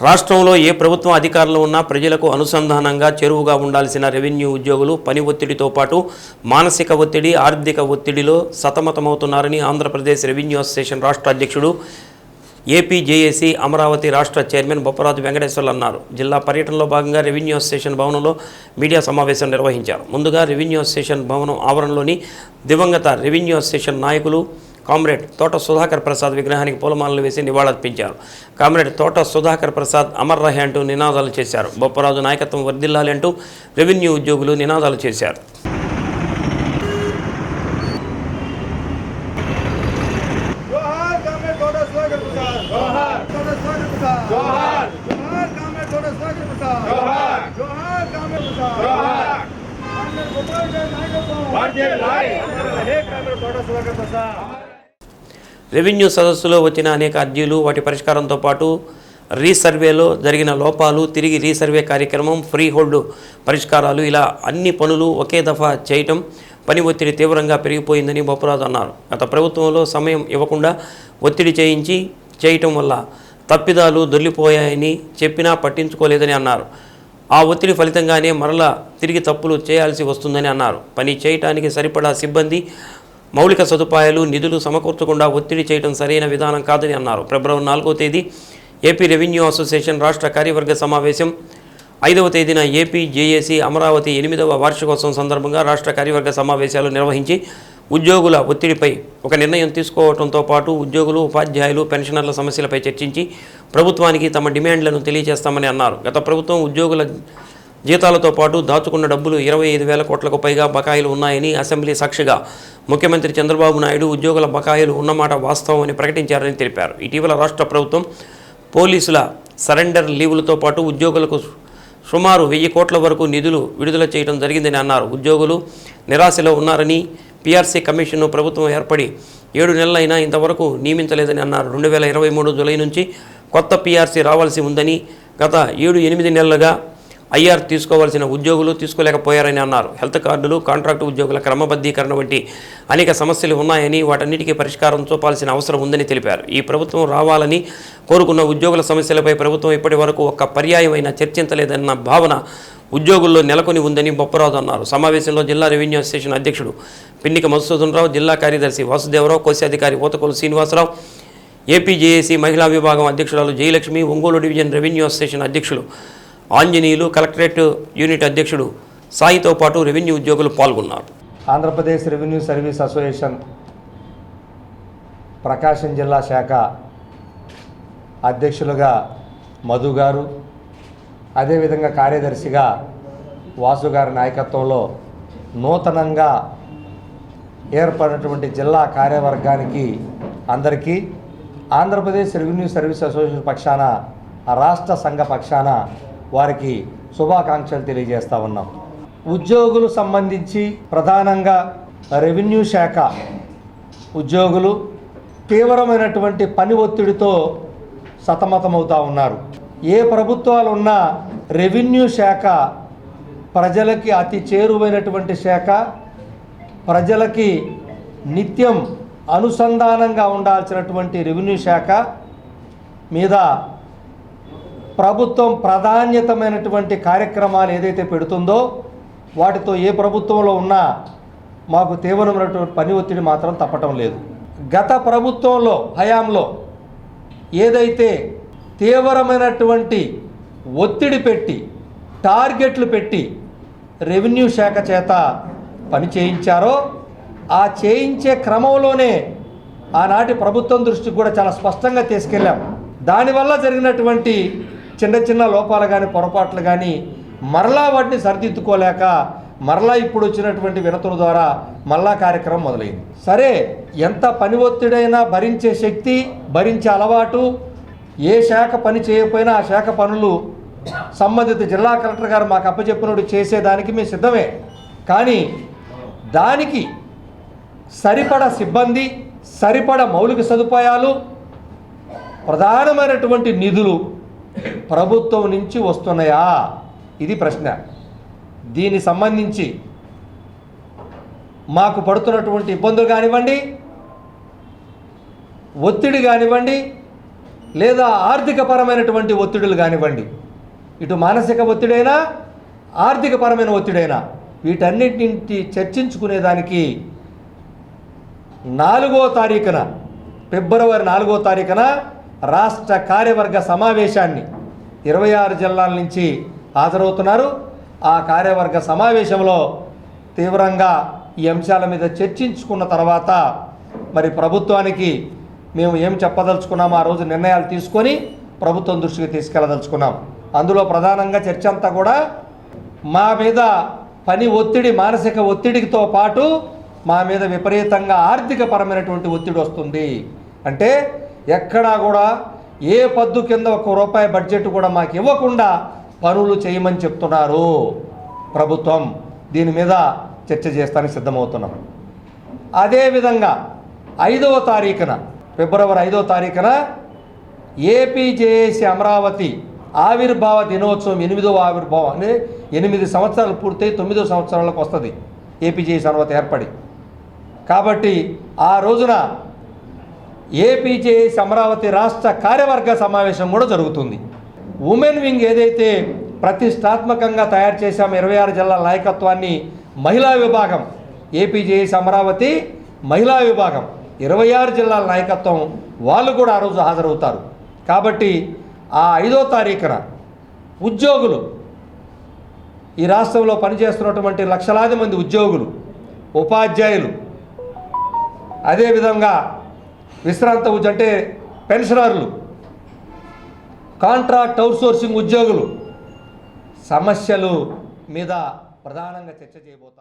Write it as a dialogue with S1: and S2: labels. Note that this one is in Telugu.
S1: రాష్ట్రంలో ఏ ప్రభుత్వం అధికారంలో ఉన్నా ప్రజలకు అనుసంధానంగా చెరువుగా ఉండాల్సిన రెవెన్యూ ఉద్యోగులు పని ఒత్తిడితో పాటు మానసిక ఒత్తిడి ఆర్థిక ఒత్తిడిలో సతమతమవుతున్నారని ఆంధ్రప్రదేశ్ రెవెన్యూ అసోసియేషన్ రాష్ట్ర అధ్యక్షుడు ఏపీజేఏసీ అమరావతి రాష్ట్ర చైర్మన్ బొప్పరాజు వెంకటేశ్వర్లు అన్నారు. జిల్లా పర్యటనలో భాగంగా రెవెన్యూ అసోసియేషన్ భవనంలో మీడియా సమావేశం నిర్వహించారు. ముందుగా రెవెన్యూ అసోసియేషన్ భవనం ఆవరణలోని దివంగత రెవెన్యూ అసోసియేషన్ నాయకులు కామ్రేడ్ తోట సుధాకర్ ప్రసాద్ విగ్రహానికి పూలమాలలు వేసి నివాళులర్పించారు కామ్రేడ్ తోట సుధాకర్ ప్రసాద్ అమర్ రహే అంటూ నినాదాలు చేశారు బొప్పరాజు నాయకత్వం వర్ధిల్లాలి అంటూ రెవెన్యూ ఉద్యోగులు నినాదాలు చేశారు
S2: जोहार कामेड थोड़ा स्वागत प्रसाद जोहार थोड़ा स्वागत प्रसाद जोहार जोहार कामेड थोड़ा स्वागत प्रसाद जोहार जोहार कामेड प्रसाद जोहार कामेड गोपाल के नायकत्व भारतीय लड़ाई हे कामेड थोड़ा स्वागत प्रसाद
S1: రెవెన్యూ సదస్సులో వచ్చిన అనేక అర్జీలు వాటి పరిష్కారంతో పాటు రీసర్వేలో జరిగిన లోపాలు తిరిగి రీసర్వే కార్యక్రమం ఫ్రీ హోల్డ్ పరిష్కారాలు ఇలా అన్ని పనులు ఒకే దఫా చేయటం పని ఒత్తిడి తీవ్రంగా పెరిగిపోయిందని బొప్పరాజు అన్నారు. గత ప్రభుత్వంలో సమయం ఇవ్వకుండా ఒత్తిడి చేయించి చేయటం వల్ల తప్పిదాలు దొల్లిపోయాయని చెప్పినా పట్టించుకోలేదని అన్నారు. ఆ ఒత్తిడి ఫలితంగానే మరలా తిరిగి తప్పులు చేయాల్సి వస్తుందని అన్నారు. పని చేయటానికి సరిపడా సిబ్బంది మౌలిక సదుపాయాలు నిధులు సమకూర్చకుండా ఒత్తిడి చేయడం సరైన విధానం కాదని అన్నారు. ఫిబ్రవరి నాలుగో తేదీ ఏపీ రెవెన్యూ అసోసియేషన్ రాష్ట్ర కార్యవర్గ సమావేశం. ఐదవ తేదీన ఏపీ జేఏసీ అమరావతి ఎనిమిదవ వార్షికోత్సవం సందర్భంగా రాష్ట్ర కార్యవర్గ సమావేశాలు నిర్వహించి ఉద్యోగుల ఒత్తిడిపై ఒక నిర్ణయం తీసుకోవడంతో పాటు ఉద్యోగులు ఉపాధ్యాయులు పెన్షనర్ల సమస్యలపై చర్చించి ప్రభుత్వానికి తమ డిమాండ్లను తెలియజేస్తామని అన్నారు. గత ప్రభుత్వం ఉద్యోగుల జీతాలతో పాటు దాచుకున్న డబ్బులు ఇరవై ఐదు వేల కోట్లకు పైగా బకాయిలు ఉన్నాయని అసెంబ్లీ సాక్షిగా ముఖ్యమంత్రి చంద్రబాబు నాయుడు ఉద్యోగుల బకాయిలు ఉన్నమాట వాస్తవమని ప్రకటించారని తెలిపారు. ఇటీవల రాష్ట్ర ప్రభుత్వం పోలీసుల సరెండర్ లీవులతో పాటు ఉద్యోగులకు సుమారు వెయ్యి కోట్ల వరకు నిధులు విడుదల చేయడం జరిగిందని అన్నారు. ఉద్యోగులు నిరాశలో ఉన్నారని పీఆర్సీ కమిషన్ను ప్రభుత్వం ఏర్పడి ఏడు నెలలైనా ఇంతవరకు నియమించలేదని అన్నారు. రెండు వేల ఇరవై మూడు జులై నుంచి కొత్త పీఆర్సీ రావాల్సి ఉందని గత ఏడు ఎనిమిది నెలలుగా ఐఆర్ తీసుకోవాల్సిన ఉద్యోగులు తీసుకోలేకపోయారని అన్నారు. హెల్త్ కార్డులు కాంట్రాక్టు ఉద్యోగుల క్రమబద్ధీకరణ వంటి అనేక సమస్యలు ఉన్నాయని వాటన్నిటికీ పరిష్కారం చూపాల్సిన అవసరం ఉందని తెలిపారు. ఈ ప్రభుత్వం రావాలని కోరుకున్న ఉద్యోగుల సమస్యలపై ప్రభుత్వం ఇప్పటి వరకు ఒక్క పర్యాయమైన చర్చించలేదన్న భావన ఉద్యోగుల్లో నెలకొని ఉందని బొప్పరాజు అన్నారు. సమావేశంలో జిల్లా రెవెన్యూ అసోసియేషన్ అధ్యక్షుడు పిన్నిక మధుసూదనరావు జిల్లా కార్యదర్శి వాసుదేవరావు కోశాధికారి ఓతకొలు శ్రీనివాసరావు ఏపీజేఏసీ మహిళా విభాగం అధ్యక్షురాలు Jayalakshmi Ongole division revenue association అధ్యక్షులు ఆంజనేయులు కలెక్టరేట్ యూనిట్ అధ్యక్షుడు సాయితో పాటు రెవెన్యూ ఉద్యోగులు పాల్గొన్నారు.
S3: Andhra Pradesh revenue service association Prakasam జిల్లా శాఖ అధ్యక్షులుగా మధు గారు అదేవిధంగా కార్యదర్శిగా వాసు గారి నాయకత్వంలో నూతనంగా ఏర్పడినటువంటి జిల్లా కార్యవర్గానికి అందరికీ ఆంధ్రప్రదేశ్ రెవెన్యూ సర్వీస్ అసోసియేషన్ పక్షాన రాష్ట్ర సంఘ పక్షాన వారికి శుభాకాంక్షలు తెలియజేస్తా ఉన్నాం. ఉద్యోగులు సంబంధించి ప్రధానంగా రెవెన్యూ శాఖ ఉద్యోగులు తీవ్రమైనటువంటి పని ఒత్తిడితో సతమతమవుతూ ఉన్నారు. ఏ ప్రభుత్వాలు ఉన్నా రెవెన్యూ శాఖ ప్రజలకి అతి చేరువైనటువంటి శాఖ ప్రజలకి నిత్యం అనుసంధానంగా ఉండాల్సినటువంటి రెవెన్యూ శాఖ మీద ప్రభుత్వం ప్రాధాన్యతమైనటువంటి కార్యక్రమాలు ఏదైతే పెడుతుందో వాటితో ఏ ప్రభుత్వంలో ఉన్నా మాకు తీవ్రమైనటువంటి పని ఒత్తిడి మాత్రం తప్పటం లేదు. గత ప్రభుత్వంలో హయాంలో ఏదైతే తీవ్రమైనటువంటి ఒత్తిడి పెట్టి టార్గెట్లు పెట్టి రెవెన్యూ శాఖ చేత పని చేయించారో ఆ చేయించే క్రమంలోనే ఆనాటి ప్రభుత్వం దృష్టికి కూడా చాలా స్పష్టంగా తీసుకెళ్ళాం. దానివల్ల జరిగినటువంటి చిన్న చిన్న లోపాలు కానీ పొరపాట్లు కానీ మరలా వాటిని సరిదిద్దుకోలేక మరలా ఇప్పుడు వచ్చినటువంటి వినతుల ద్వారా మళ్ళా కార్యక్రమం మొదలైంది. సరే ఎంత పని ఒత్తిడైనా భరించే శక్తి భరించే అలవాటు ఏ శాఖ పని చేయకపోయినా ఆ శాఖ పనులు సంబంధిత జిల్లా కలెక్టర్ గారు మాకు అప్పచెప్పినట్టు చేసేదానికి మేము సిద్ధమే. కానీ దానికి సరిపడ సిబ్బంది సరిపడ మౌలిక సదుపాయాలు ప్రధానమైనటువంటి నిధులు ప్రభుత్వం నుంచి వస్తున్నాయా? ఇది ప్రశ్న. దీనికి సంబంధించి మాకు పడుతున్నటువంటి ఇబ్బందులు కానివ్వండి ఒత్తిడి కానివ్వండి లేదా ఆర్థికపరమైనటువంటి ఒత్తిడులు కానివ్వండి. ఇటు మానసిక ఒత్తిడైనా ఆర్థికపరమైన ఒత్తిడైనా వీటన్నిటిని చర్చించుకునేదానికి నాలుగో తారీఖున ఫిబ్రవరి నాలుగో తారీఖున రాష్ట్ర కార్యవర్గ సమావేశాన్ని ఇరవై ఆరు జిల్లాల నుంచి హాజరవుతున్నారు. ఆ కార్యవర్గ సమావేశంలో తీవ్రంగా ఈ అంశాల మీద చర్చించుకున్న తర్వాత మరి ప్రభుత్వానికి మేము ఏం చెప్పదలుచుకున్నాము ఆ రోజు నిర్ణయాలు తీసుకొని ప్రభుత్వం దృష్టికి తీసుకెళ్ళదలుచుకున్నాం అందులో ప్రధానంగా చర్చ అంతా కూడా మా మీద పని ఒత్తిడి మానసిక ఒత్తిడితో పాటు మా మీద విపరీతంగా ఆర్థికపరమైనటువంటి ఒత్తిడి వస్తుంది. అంటే ఎక్కడా కూడా ఏ పద్దు కింద ఒక రూపాయి బడ్జెట్ కూడా మాకు ఇవ్వకుండా పనులు చేయమని చెప్తున్నారు ప్రభుత్వం. దీని మీద చర్చ చేస్తానికి సిద్ధమవుతున్నాం. అదేవిధంగా ఐదవ తారీఖున ఫిబ్రవరి ఐదవ తారీఖున ఏపీజేఏసి అమరావతి ఆవిర్భావ దినోత్సవం ఎనిమిదవ ఆవిర్భావం అంటే ఎనిమిది సంవత్సరాలు పూర్తయి తొమ్మిదో సంవత్సరాలకు వస్తుంది. ఏపీజేఏసి అమరావతి ఏర్పడి. కాబట్టి ఆ రోజున ఏపీజేఏసీ అమరావతి రాష్ట్ర కార్యవర్గ సమావేశం కూడా జరుగుతుంది. ఉమెన్ వింగ్ ఏదైతే ప్రతిష్టాత్మకంగా తయారు చేశాము ఇరవై ఆరు జిల్లాల నాయకత్వాన్ని మహిళా విభాగం ఏపీజేఎస్ అమరావతి మహిళా విభాగం ఇరవై ఆరు జిల్లాల నాయకత్వం వాళ్ళు కూడా ఆ రోజు హాజరవుతారు. కాబట్టి ఆ ఐదో తారీఖున ఉద్యోగులు ఈ రాష్ట్రంలో పనిచేస్తున్నటువంటి లక్షలాది మంది ఉద్యోగులు ఉపాధ్యాయులు అదేవిధంగా విశ్రాంత ఉద్య అంటే పెన్షనర్లు కాంట్రాక్ట్ అవుట్సోర్సింగ్ ఉద్యోగులు. సమస్యలు మీద ప్రధానంగా చర్చ చేయబోతాం